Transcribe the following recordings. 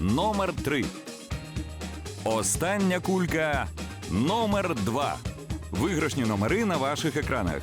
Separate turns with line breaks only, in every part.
Номер 3. Остання кулька номер 2. Виграшні номери на ваших екранах.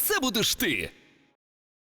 це будеш ти.